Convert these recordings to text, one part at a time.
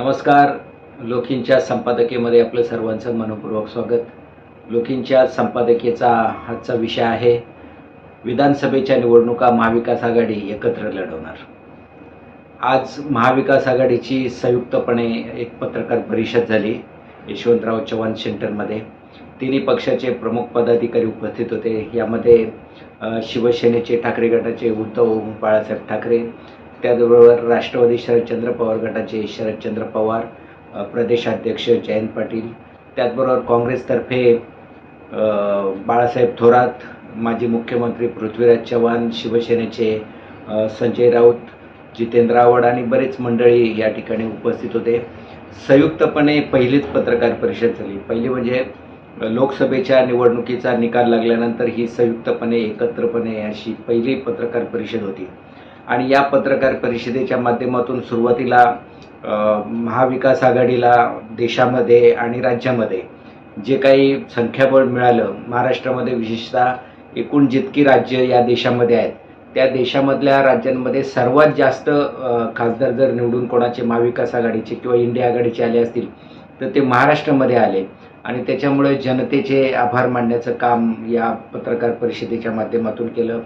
नमस्कार. लोकींच्या संपादकीमध्ये आपलं सर्वांचं मनपूर्वक स्वागत. लोकींच्या संपादकीचा आजचा विषय आहे विधानसभेच्या निवडणुका महाविकास आघाडी एकत्र लढवणार. आज महाविकास आघाडीची संयुक्तपणे एक पत्रकार परिषद झाली यशवंतराव चव्हाण सेंटरमध्ये. तिन्ही पक्षाचे प्रमुख पदाधिकारी उपस्थित होते. यामध्ये शिवसेनेचे ठाकरे गटाचे उद्धव बाळासाहेब ठाकरे त्याचबरोबर राष्ट्रवादी शरदचंद्र पवार गटाचे शरदचंद्र पवार प्रदेशाध्यक्ष जयंत पाटील त्याचबरोबर काँग्रेसतर्फे बाळासाहेब थोरात माजी मुख्यमंत्री पृथ्वीराज चव्हाण शिवसेनेचे संजय राऊत जितेंद्र आव्हाड आणि बरेच मंडळी या ठिकाणी उपस्थित होते. संयुक्तपणे पहिलीच पत्रकार परिषद झाली. पहिली म्हणजे लोकसभेच्या निवडणुकीचा निकाल लागल्यानंतर ही संयुक्तपणे एकत्रपणे अशी पहिली पत्रकार परिषद होती. आणि या पत्रकार परिषदेच्या माध्यमातून सुरुवातीला महाविकास आघाडीला देशामध्ये आणि राज्यामध्ये जे काही संख्याबळ मिळालं महाराष्ट्रामध्ये विशेषतः एकूण जितकी राज्य या देशामध्ये आहेत त्या देशामधल्या राज्यांमध्ये सर्वात जास्त खासदार जर निवडून कोणाचे महाविकास आघाडीचे किंवा इंडिया आघाडीचे आले असतील तर ते महाराष्ट्रामध्ये आले. आणि त्याच्यामुळे जनतेचे आभार मानण्याचं काम या पत्रकार परिषदेच्या माध्यमातून केलं.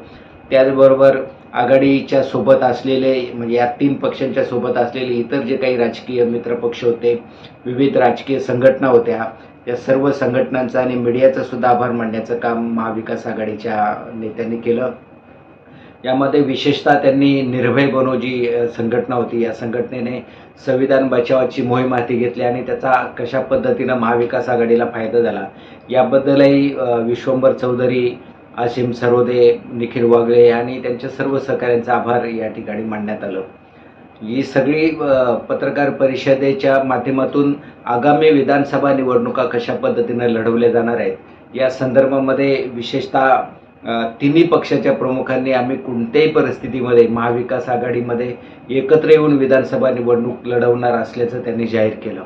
त्याचबरोबर आघाडीच्या सोबत असलेले म्हणजे या तीन पक्षांच्या सोबत असलेले इतर जे काही राजकीय मित्रपक्ष होते विविध राजकीय संघटना होत्या या सर्व संघटनांचा आणि मीडियाचा सुद्धा आभार मानण्याचं काम महाविकास आघाडीच्या नेत्यांनी केलं. यामध्ये विशेषतः त्यांनी निर्भय बनो जी संघटना होती. या संघटनेने संविधान बचावाची मोहीम हाती घेतली आणि त्याचा कशा पद्धतीनं महाविकास आघाडीला फायदा झाला याबद्दलही विश्वंभर चौधरी आसिम सरोदे निखिल वागळे आणि त्यांच्या सर्व सहकाऱ्यांचा आभार या ठिकाणी मांडण्यात आलं. ही सगळी पत्रकार परिषदेच्या माध्यमातून आगामी विधानसभा निवडणुका कशा पद्धतीनं लढवल्या जाणार आहेत या संदर्भामध्ये विशेषतः तिन्ही पक्षाच्या प्रमुखांनी आम्ही कोणत्याही परिस्थितीमध्ये महाविकास आघाडीमध्ये एकत्र येऊन विधानसभा निवडणूक लढवणार असल्याचं त्यांनी जाहीर केलं.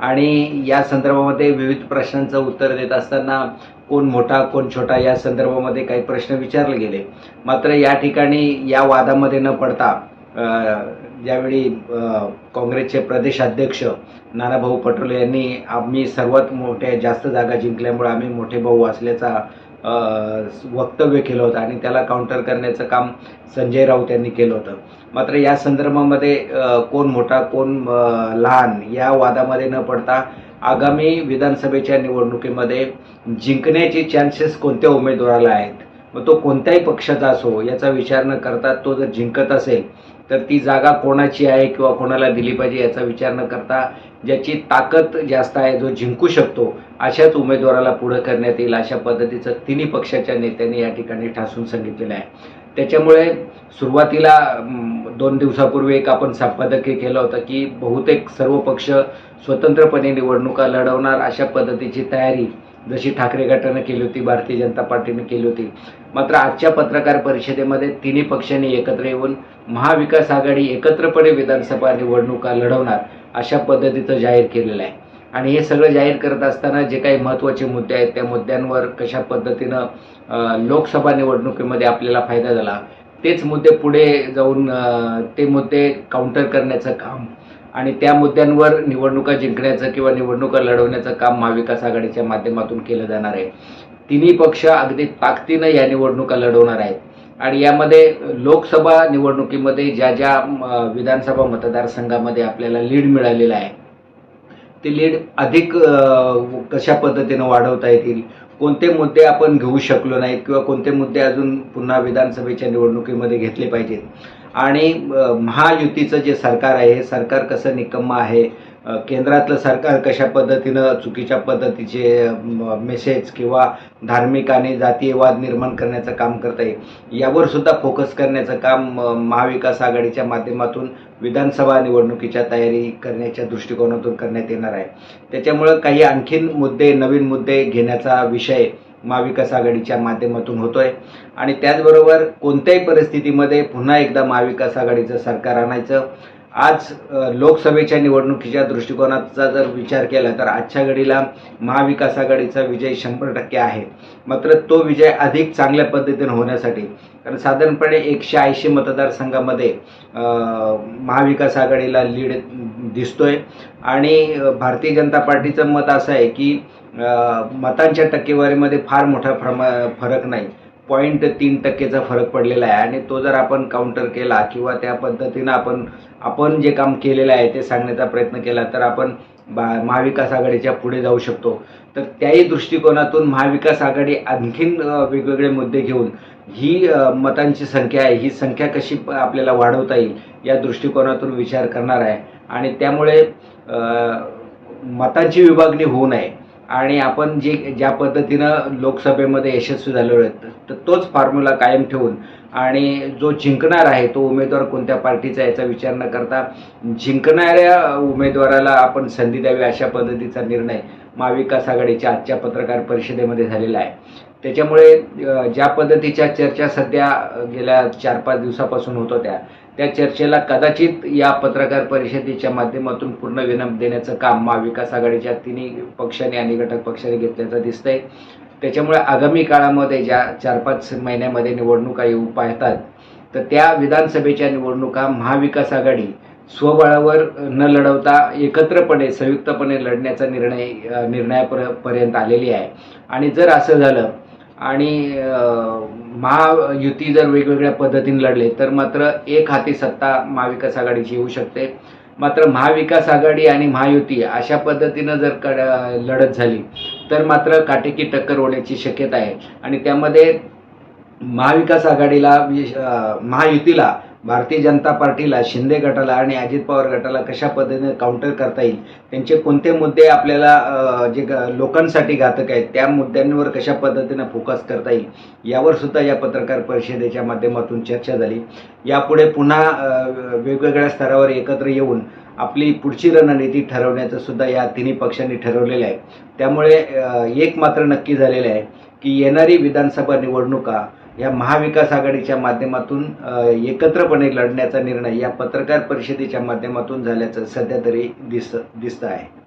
आणि या संदर्भामध्ये विविध प्रश्नांचं उत्तर देत असताना कोण मोठा कोण छोटा या संदर्भामध्ये काही प्रश्न विचारले गेले. मात्र या ठिकाणी या वादामध्ये न पडता ज्यावेळी काँग्रेसचे प्रदेशाध्यक्ष नानाभाऊ पटोले यांनी आम्ही सर्वात मोठ्या जास्त जागा जिंकल्यामुळे आम्ही मोठे भाऊ असल्याचा वक्तव्य केलं होतं आणि त्याला काउंटर करण्याचं काम संजय राऊत यांनी केलं होतं. मात्र या संदर्भामध्ये कोण मोठा कोण लहान या वादामध्ये न पडता आगामी विधानसभेच्या निवडणुकीमध्ये जिंकण्याचे चान्सेस कोणत्या उमेदवाराला आहेत? मग तो कोणत्याही पक्षाचा असो याचा विचार न करता तो जर जिंकत असेल तर ती जागा कोणाची आहे किंवा कोणाला दिली पाहिजे याचा विचार न करता ज्याची ताकद जास्त आहे जो जिंकू शकतो अशाच उमेदवाराला पुढं करण्यात येईल अशा पद्धतीचं तिन्ही पक्षाच्या नेत्यांनी या ठिकाणी ठासून सांगितलेलं आहे. त्याच्यामुळे सुरुवातीला दोन दिवसापूर्वी एक आपण संपादकीय केलं होतं की बहुतेक सर्व पक्ष स्वतंत्रपणे निवडणुका लढवणार अशा पद्धतीची तयारी जशी ठाकरे गटानं केली होती भारतीय जनता पार्टीने केली होती मात्र आजच्या पत्रकार परिषदेमध्ये तिन्ही पक्षांनी एकत्र येऊन महाविकास आघाडी एकत्रपणे विधानसभा निवडणुका लढवणार अशा पद्धतीचं जाहीर केलेलं आहे. आणि हे सगळं जाहीर करत असताना जे काही महत्त्वाचे मुद्दे आहेत त्या मुद्द्यांवर कशा पद्धतीनं लोकसभा निवडणुकीमध्ये आपल्याला फायदा झाला तेच मुद्दे पुढे जाऊन ते मुद्दे काउंटर करण्याचं काम आणि त्या मुद्द्यांवर निवडणुका जिंकण्याचं किंवा निवडणुका लढवण्याचं काम महाविकास आघाडीच्या माध्यमातून केलं जाणार आहे. तिन्ही पक्ष अगदी ताकदीनं या निवडणुका लढवणार आहेत. आणि यामध्ये लोकसभा निवडणुकीमध्ये ज्या ज्या विधानसभा मतदारसंघामध्ये आपल्याला लीड मिळालेला आहे ते लीड अधिक कशा पद्धतीनं वाढवता येतील कोणते मुद्दे आपण घेऊ शकलो नाहीत किंवा कोणते मुद्दे अजून पुन्हा विधानसभेच्या निवडणुकीमध्ये घेतले पाहिजेत. आणि महायुतीचं जे सरकार आहे हे सरकार कसं निकम्म आहे केंद्रातलं सरकार कशा पद्धतीनं चुकीच्या पद्धतीचे मेसेज किंवा धार्मिक आणि जातीयवाद निर्माण करण्याचं काम करत आहे यावर सुद्धा फोकस करण्याचं काम महाविकास आघाडीच्या माध्यमातून विधानसभा निवडणुकीच्या तयारी करण्याच्या दृष्टिकोनातून करण्यात येणार आहे. त्याच्यामुळं काही आणखीन मुद्दे नवीन मुद्दे घेण्याचा विषय महाविकास आघाडीच्या माध्यमातून होतोय. आणि त्याचबरोबर कोणत्याही परिस्थितीमध्ये पुन्हा एकदा महाविकास आघाडीचं सरकार आणायचं आज लोकसभेच्या निवडणुकीच्या दृष्टिकोनाचा जर विचार केला तर आजच्या घडीला महाविकास आघाडीचा विजय शंभर टक्के आहे. मात्र तो विजय अधिक चांगल्या पद्धतीने होण्यासाठी कारण साधारणपणे एकशे ऐंशी मतदारसंघामध्ये महाविकास आघाडीला लीड दिसतोय. आणि भारतीय जनता पार्टीचं मत असं आहे की मतांच्या टक्केवारीमध्ये फार मोठा प्रमा फरक नाही. पॉईंट तीन टक्केचा फरक पडलेला आहे. आणि तो जर आपण काउंटर केला किंवा त्या पद्धतीनं आपण आपण जे काम केलेलं आहे ते सांगण्याचा प्रयत्न केला तर आपण बा महाविकास आघाडीच्या पुढे जाऊ शकतो. तर त्याही दृष्टिकोनातून महाविकास आघाडी आणखीन वेगवेगळे मुद्दे घेऊन ही मतांची संख्या आहे ही संख्या कशी प- आपल्याला वाढवता येईल या दृष्टिकोनातून विचार करणार आहे. आणि त्यामुळे मतांची विभागणी होऊ नये. आणि आपण जे ज्या पद्धतीनं लोकसभेमध्ये यशस्वी झालेलो आहेत तर तोच फॉर्म्युला कायम ठेवून आणि जो जिंकणार आहे तो उमेदवार कोणत्या पार्टीचा याचा विचार न करता जिंकणाऱ्या उमेदवाराला आपण संधी द्यावी अशा पद्धतीचा निर्णय महाविकास आघाडीच्या आजच्या पत्रकार परिषदेमध्ये झालेला आहे. त्याच्यामुळे ज्या पद्धतीच्या चर्चा सध्या गेल्या चार पाच दिवसापासून होत होत्या त्या चर्चेला कदाचित या पत्रकार परिषदेच्या माध्यमातून पूर्ण विराम देण्याचं काम महाविकास आघाडीच्या तिन्ही पक्षाने आणि घटक पक्षाने घेतल्याचं दिसतंय. त्याच्यामुळे आगामी काळामध्ये ज्या चार पाच महिन्यामध्ये निवडणुका येऊ पाहतात तर त्या विधानसभेच्या निवडणुका महाविकास आघाडी स्वबळावर न लढवता एकत्रपणे संयुक्तपणे लढण्याचा निर्णय निर्णयापर्यंत आलेली आहे. आणि जर असं झालं आणि महायुती जर वेगवेगळ्या पद्धतीने लढले तर मात्र एक हाती सत्ता महाविकास आघाडीची येऊ शकते. मात्र महाविकास आघाडी आणि महायुती अशा पद्धतीनं जर कड लढत झाली तर मात्र काटेकी टक्कर होण्याची शक्यता आहे. आणि त्यामध्ये महाविकास आघाडीला म्हणजे, महायुतीला भारतीय जनता पार्टीला शिंदे गटाला आणि अजित पवार गटाला कशा पद्धतीने काउंटर करता येईल? त्यांचे कोणते मुद्दे आपल्याला जे ग- लोकांसाठी घातक आहेत त्या मुद्द्यांवर कशा पद्धतीनं फोकस करता येईल? यावर सुद्धा या पत्रकार परिषदेच्या माध्यमातून चर्चा झाली. यापुढे पुन्हा वेगवेगळ्या स्तरावर एकत्र येऊन आपली पुढची रणनीती ठरवण्याचं सुद्धा या तिन्ही पक्षांनी ठरवलेलं आहे. त्यामुळे एक मात्र नक्की झालेलं आहे की येणारी विधानसभा निवडणुका या महाविकास आघाडीच्या माध्यमातून एकत्रपणे लढण्याचा निर्णय या पत्रकार परिषदेच्या माध्यमातून झाल्याचं सध्या तरी दिस दिसतं आहे.